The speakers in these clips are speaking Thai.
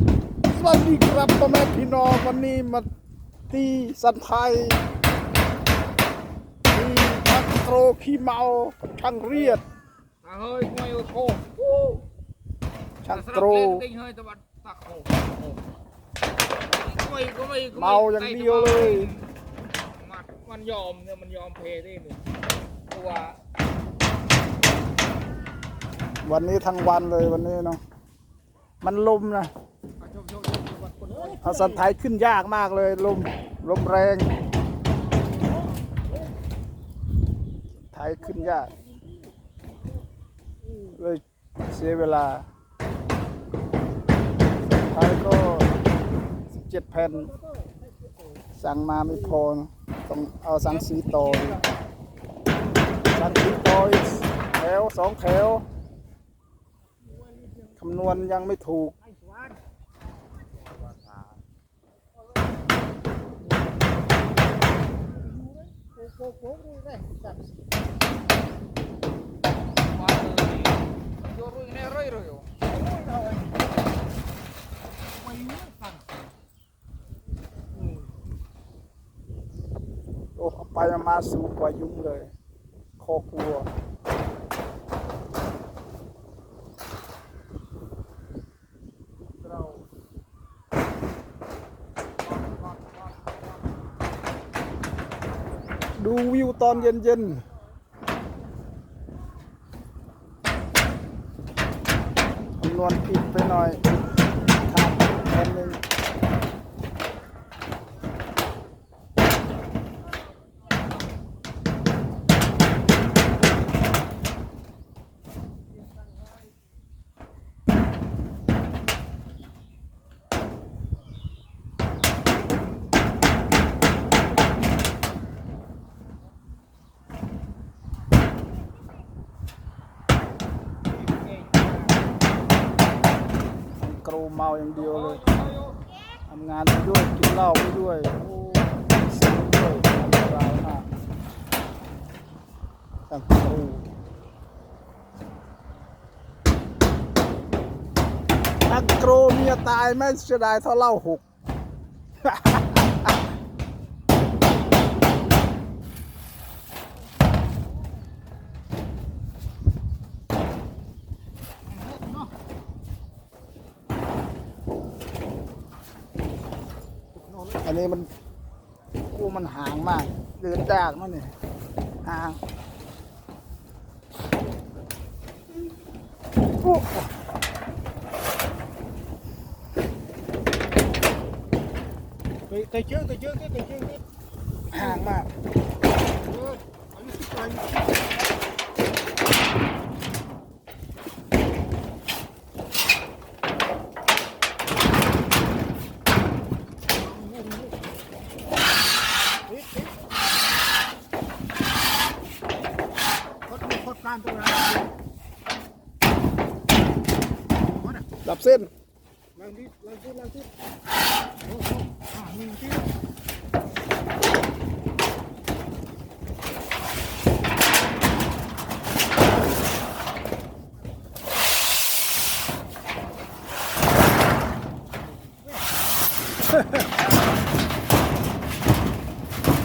สวัสดีครับพ่อแม่พี่น้องวันนี้มาตีสันไทยมีทักโตรขี้เมาช่างเรียด À hơi ngoài ô khô ช่าง Sắp โตร lên kinh hơi tao bắt tạc khổ khổ. Có mày có mày có เมา mày อย่าง tay เดียว tao เล bao ย đây. Mặt มันยอมเนี่ยมันยอมเพได้หนึ่งตัววันนี้ทั้งวันเลยวันนี้เนาะมันลมนะ เอาสันไทยขึ้นยากมากเลย ลมลมแรงไทยขึ้นยาก เลยเสียเวลาไทยก็เจ็ดแผ่น สั่งมาไม่พอ ต้องเอาสังสีต่อสังสีต่ออีกแถวสองแถวคำนวณยังไม่ถูก โอ้ไปมาสู่กว่ายุงเลย คอกลัว ดูวิวตอนเย็นเย็นคำนวณผิดไปหน่อยครับแค่นึง เมาอย่างเดียวเลยทำงานไปด้วยกินเหล้าไปด้วยโอ้เสียด้วยอันตรายมากตั้งคมนักโกรเมียตายไม่เสียดายเท่าเหล้าหก อันนี้มันกูมันห่างมาก เดินยากนั่นนี่ห่างโอ้ Tay trước, tay trước, tay trước. ห่างมาก Anh thích anh. โคตรการตัวนั้นดับเส้นลังที่ลังที่ลังที่โอ้โหอ่าหนึ่งที่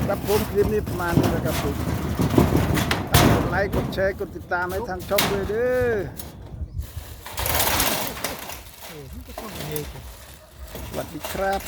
ครับผมคลิปนี้ประมาณนี้นะครับผม ไลค์ กดแชร์ กดติดตามให้ทางช่องด้วยเด้อสวัสดีครับ